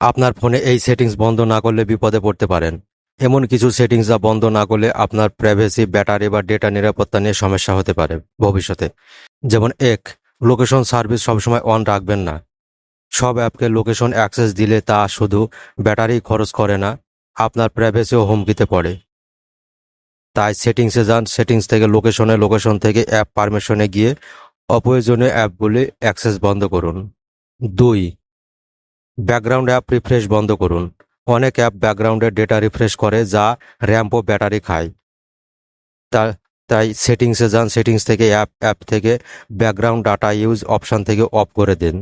আপনার ফোনে এই সেটিংস বন্ধ না করলে বিপদে পড়তে পারেন। এমন কিছু সেটিংস যা বন্ধ না করলে আপনার প্রাইভেসি, ব্যাটারি বা ডেটা নিরাপত্তা নিয়ে সমস্যা হতে পারে ভবিষ্যতে। যেমন এক, লোকেশন সার্ভিস সবসময় অন রাখবেন না। সব অ্যাপকে লোকেশন অ্যাক্সেস দিলে তা শুধু ব্যাটারি খরচ করে না, আপনার প্রাইভেসিও হুমকিতে পড়ে। তাই সেটিংসে যান, সেটিংস থেকে লোকেশনে, লোকেশন থেকে অ্যাপ পারমিশনে গিয়ে অপ্রয়োজনীয় অ্যাপগুলি অ্যাক্সেস বন্ধ করুন। দুই ব্যাকগ্রাউন্ড অ্যাপ রিফ্রেশ বন্ধ করুন। অনেক অ্যাপ ব্যাকগ্রাউন্ডে ডেটা রিফ্রেশ করে যা র্যাম্প ও ব্যাটারি খায়। তা, তাই সেটিংসে যান, সেটিংস থেকে অ্যাপ অ্যাপ থেকে ব্যাকগ্রাউন্ড ডাটা ইউজ অপশান থেকে অফ করে দিন।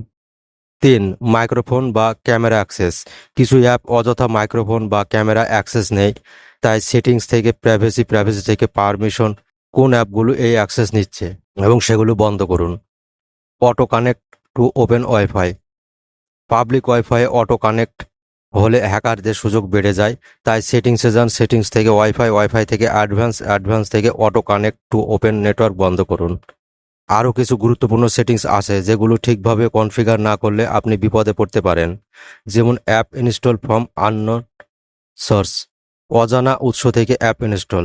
তিন, মাইক্রোফোন বা ক্যামেরা অ্যাক্সেস। কিছু অ্যাপ অযথা মাইক্রোফোন বা ক্যামেরা অ্যাক্সেস নেই, তাই সেটিংস থেকে প্রাইভেসি প্রাইভেসি থেকে পারমিশন কোন অ্যাপগুলো এই অ্যাক্সেস নিচ্ছে, এবং সেগুলো বন্ধ করুন। Auto connect to open wifi. Public wifi auto connect হলে হ্যাকারদের সুযোগ বেড়ে যায়। তাই সেটিংসে যান সেটিংস থেকে ওয়াইফাই ওয়াইফাই থেকে অ্যাডভান্স অ্যাডভান্স থেকে auto connect to open network বন্ধ করুন। আরও কিছু গুরুত্বপূর্ণ সেটিংস আছে যেগুলো ঠিকভাবে কনফিগার না করলে আপনি বিপদে পড়তে পারেন। যেমন app install from unknown source অজানা উৎস থেকে অ্যাপ ইনস্টল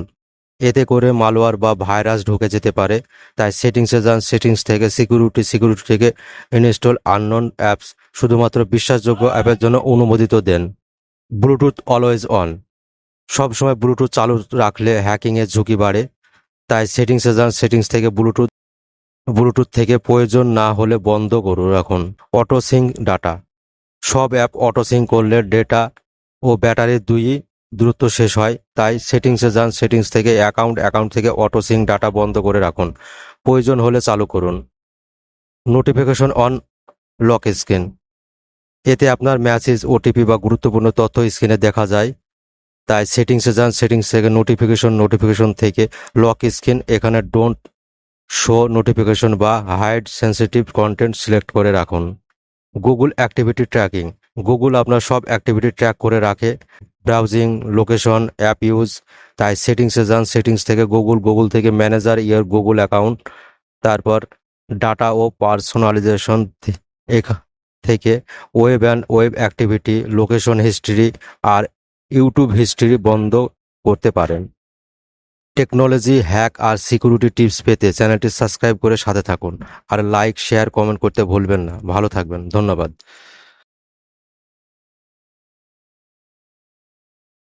এতে করে মালওয়ার বা ভাইরাস ঢুকে যেতে পারে। তাই সেটিংসে যান, সেটিংস থেকে সিকিউরিটি সিকিউরিটি থেকে ইনস্টল আননোন অ্যাপস শুধুমাত্র বিশ্বাসযোগ্য অ্যাপের জন্য অনুমোদিত দেন। Bluetooth always on. সবসময় ব্লুটুথ চালু রাখলে হ্যাকিংয়ের ঝুঁকি বাড়ে। তাই সেটিংসে যান, সেটিংস থেকে ব্লুটুথ ব্লুটুথ থেকে প্রয়োজন না হলে বন্ধ করুন রাখুন। Auto sync data. সব অ্যাপ অটো সিঙ্ক করলে ডেটা ও ব্যাটারি দুই দ্রুত শেষ হয়, তাই সেটিংসে যান। সেটিংস থেকে অ্যাকাউন্ট অ্যাকাউন্ট থেকে অটো সিঙ্ক ডাটা বন্ধ করে রাখুন। প্রয়োজন হলে চালু করুন। Notification on lock screen. এতে আপনার মেসেজ, ওটিপি বা গুরুত্বপূর্ণ তথ্য স্ক্রিনে দেখা যায়। তাই সেটিংসে যান। সেটিংস থেকে নোটিফিকেশন নোটিফিকেশন থেকে লক স্ক্রিন। এখানে ডোন্ট শো নোটিফিকেশন বা হাইড সেন্সিটিভ কন্টেন্ট সিলেক্ট করে রাখুন। গুগল অ্যাক্টিভিটি ট্র্যাকিং গুগল আপনার সব অ্যাক্টিভিটি ট্র্যাক করে রাখে। ব্রাউজিং লোকেশন অ্যাপ ইউজ তাই সেটিংসে যান সেটিংস থেকে গুগল গুগল থেকে ম্যানেজার ইয়ার গুগল অ্যাকাউন্ট তারপর ডাটা ও পার্সোনালাইজেশন থেকে web and web activity location history R YouTube history বন্ধ করতে পারেন। টেকনোলজি হ্যাক আর সিকিউরিটি টিপস পেতে চ্যানেলটি সাবস্ক্রাইব করে সাথে থাকুন। আর লাইক শেয়ার কমেন্ট করতে ভুলবেন না। ভালো থাকবেন। ধন্যবাদ।